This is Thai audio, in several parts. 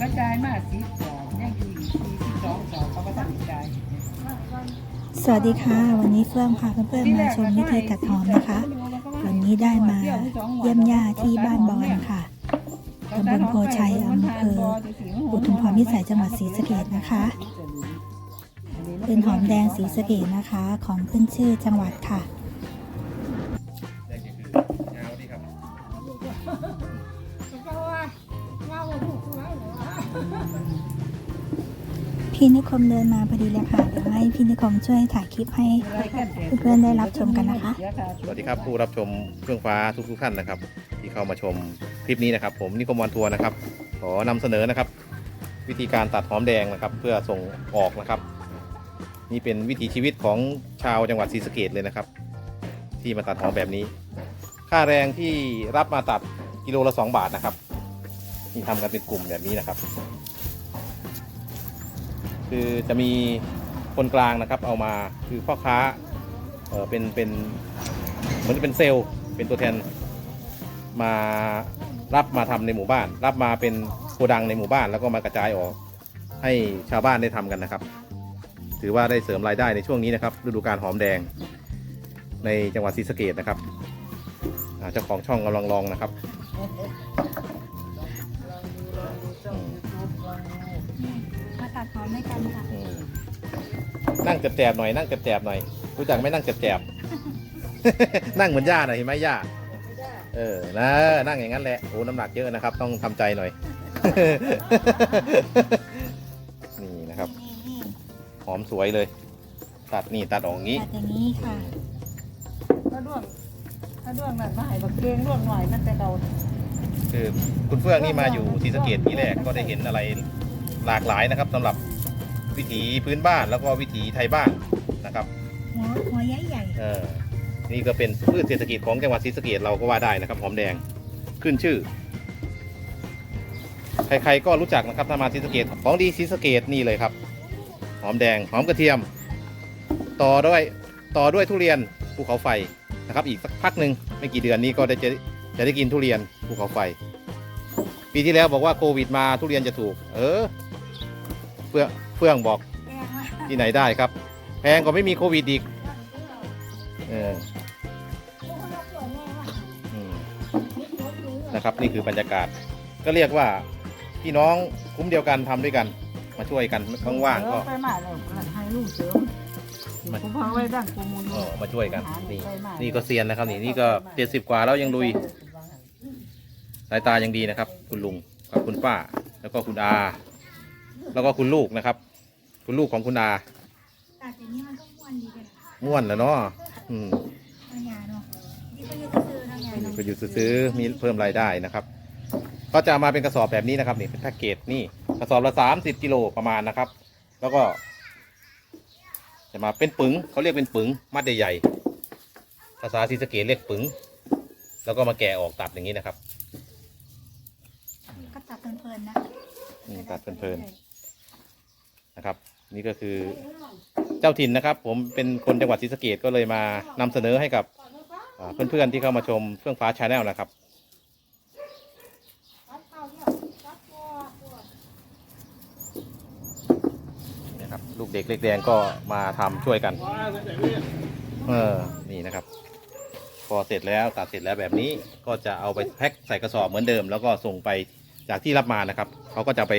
กระจายมาสิบสองยังอยู่อีกสี่สิบสองสองเขาก็ตั้งใจสวัสดีค่ะ วันนี้เฟื่องพาเพื่อนๆมาชมวิธีตัดหอมนะคะ วันนี้ได้มาเยี่ยมญาติที่บ้านบอนค่ะตำบลโพชัยอำเภออุทุมพรพิสัยจังหวัดศรีสะเกษนะคะ เป็นหอมแดงศรีสะเกษนะคะ ของขึ้นชื่อจังหวัดค่ะ พี่นิคมเดินมาพอดีเลยค่ะเดี๋ยวให้พี่นิคมช่วยถ่ายคลิปให้เพื่อนๆได้รับชมกันนะคะ สวัสดีครับผู้รับชมเครื่องฟ้าทุกทุกๆท่านนะครับ ที่เข้ามาชมคลิปนี้นะครับ ผมนิคมวันทัวร์นะครับ ขอนำเสนอนะครับ วิธีการตัดหอมแดงนะครับ เพื่อส่งออกนะครับ นี่เป็นวิถีชีวิตของชาวจังหวัดศรีสะเกดเลยนะครับ ที่มาตัดหอมแบบนี้ ค่าแรงที่รับมาตัดกิโลละ 2 บาทนะครับ นี่ทำกันเป็นกลุ่มแบบนี้นะครับ คือจะมีคนกลางนะครับเอามาคือพ่อค้าเออเป็นเป็นเหมือนเป็นเซลล์เป็นตัวแทนมารับมาทำในหมู่บ้าน รับมาเป็นโกดังในหมู่บ้าน แล้วก็มากระจายออก ให้ชาวบ้านได้ทำกันนะครับ ถือว่าได้เสริมรายได้ในช่วงนี้นะครับฤดูการหอมแดง ในจังหวัดศรีสะเกดนะครับเจ้าของช่องกำลังลองนะครับ อืมมาตัดหอมด้วยกันค่ะอืมนั่งแจบๆหน่อยนั่งแจบๆหน่อยรู้จักไหมนั่งแจบๆ นั่งเหมือนย่าหน่อยเห็นไหมย่าเออนะนั่งอย่างนั้นแหละโอ้น้ำหนักเยอะนะครับ ต้องทำใจหน่อย นี่นะครับนี่หอมสวยเลย ตัดนี่ตัดออกอย่างนี้ ตัดอย่างนี้ค่ะถ้าด้วงถ้าด้วงนั่นมาให้บักเกงด้วงหน่อยนั่นแต่เราคือคุณเฟื่องนี่มาอยู่ศรีสะเกดที่แรกก็ได้เห็นอะไรหลากหลายนะครับสำหรับ วิถีพื้นบ้านแล้วก็วิถีไทยบ้านนะครับหัวหัวใหญ่ใหญ่เออนี่ก็เป็นพืชเศรษฐกิจของจังหวัดศรีสะเกดเราก็ว่าได้นะครับหอมแดงขึ้นชื่อ ใครๆก็รู้จักนะครับถ้ามาศรีสะเกดของดีศรีสะเกดนี่เลยครับ หอมแดงหอมกระเทียม ต่อด้วยต่อด้วยทุเรียนภูเขาไฟนะครับ อีกสักพักหนึ่งไม่กี่เดือนนี้ก็ได้จะจะได้กินทุเรียนภูเขาไฟ ปีที่แล้วบอกว่าโควิดมาทุเรียนจะถูก เออเฟื่อง เฟื่องบอกแดงมากที่ไหนได้ครับ แพงกว่าไม่มีโควิดอีกเอออืมนะครับนี่คือบรรยากาศ ก็เรียกว่าพี่น้องคุ้มเดียวกันทำด้วยกัน มาช่วยกันว่างๆก็ไปมาเลยให้ลูกเสริมผมพาไว้ด้านกูมูลเออมาช่วยกันนี่นี่ก็เซียนนะครับ นี่นี่ก็เจ็ดสิบกว่าแล้วยังลุยสายตายังดีนะครับ คุณลุงกับคุณป้า แล้วก็คุณอา แล้วก็คุณลูกนะครับ คุณลูกของคุณอาตัดอย่างนี้มันก็ม้วนดีเลยนะม่วนแล้วเนาะอืมทางยาเนาะนี่ก็ยืดซื้อทางยานี่เนาะก็อยู่ซื้อๆมีเพิ่มรายได้นะครับ ก็จะมาเป็นกระสอบแบบนี้นะครับนี่เป็นแพ็กเกจนี่กระสอบละสามสิบกิโลประมาณนะครับ แล้วก็จะมาเป็นปึงเขาเรียกเป็นปึงมัดใหญ่ๆภาษาศรีสะเกดเรียกปึงแล้วก็มาแกะออกตัดอย่างนี้นะครับก็ตัดเพลินๆนะอืมตัดเพลินๆนะครับ นี่ก็คือเจ้าถิ่นนะครับ ผมเป็นคนจังหวัดศรีสะเกดก็เลยมานำเสนอให้กับเพื่อนๆที่เข้ามาชมเฟื่องฟ้าชาแนลนะครับนะครับลูกเด็กเล็กแดงก็มาทำช่วยกัน เออ นี่นะครับ พอเสร็จแล้วตัดเสร็จแล้วแบบนี้ก็จะเอาไปแพ็คใส่กระสอบเหมือนเดิม แล้วก็ส่งไปจากที่รับมานะครับเขาก็จะไป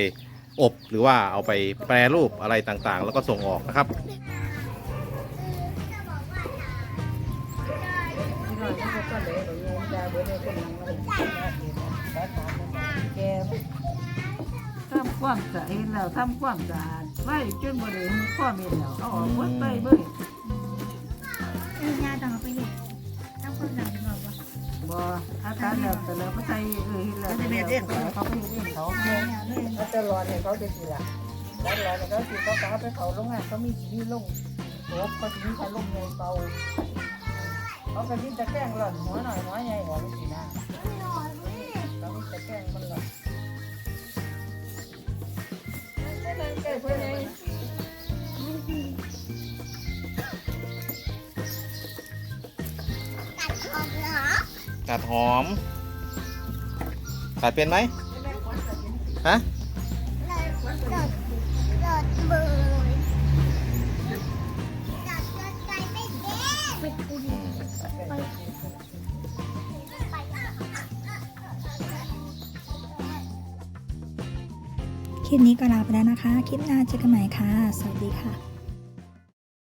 อบหรือว่าเอาไปแปรรูปอะไรต่างๆ แล้วก็ส่งออกนะครับทำความสะอาดแล้วทำความสะอาดไว้จนบริเวณความเห็นแล้วเอาออกหมดไปเบ้ยเอ้ยยาต้องเอาไปเห็ดต้องคนหลังบอกว่าบ่อาการแล้วแต่แล้วก็ใส่เออแล้วเขาไปเองเขาไปเองเขาแม่เนี่ยเลยเขา จะรอเนี่ยเขาจะสิละแล้วรอเนี่ยเขาสิเขาเขาไปเขาโรงงานเขามีสีลงโอ้เขาสีเขาลงเงินเบาเขาก็ดิ้นตะแกรงหล่อนหัวหน่อยหัวใหญ่หัวมันสีหน้าเขามีตะแกรงมันหล่อนแก้เพื่อนเองตัดหอมตัดเป็นไหมฮะ คลิปนี้ก็ลาไปแล้วนะคะ คลิปหน้าเจอกันใหม่ค่ะ สวัสดีค่ะ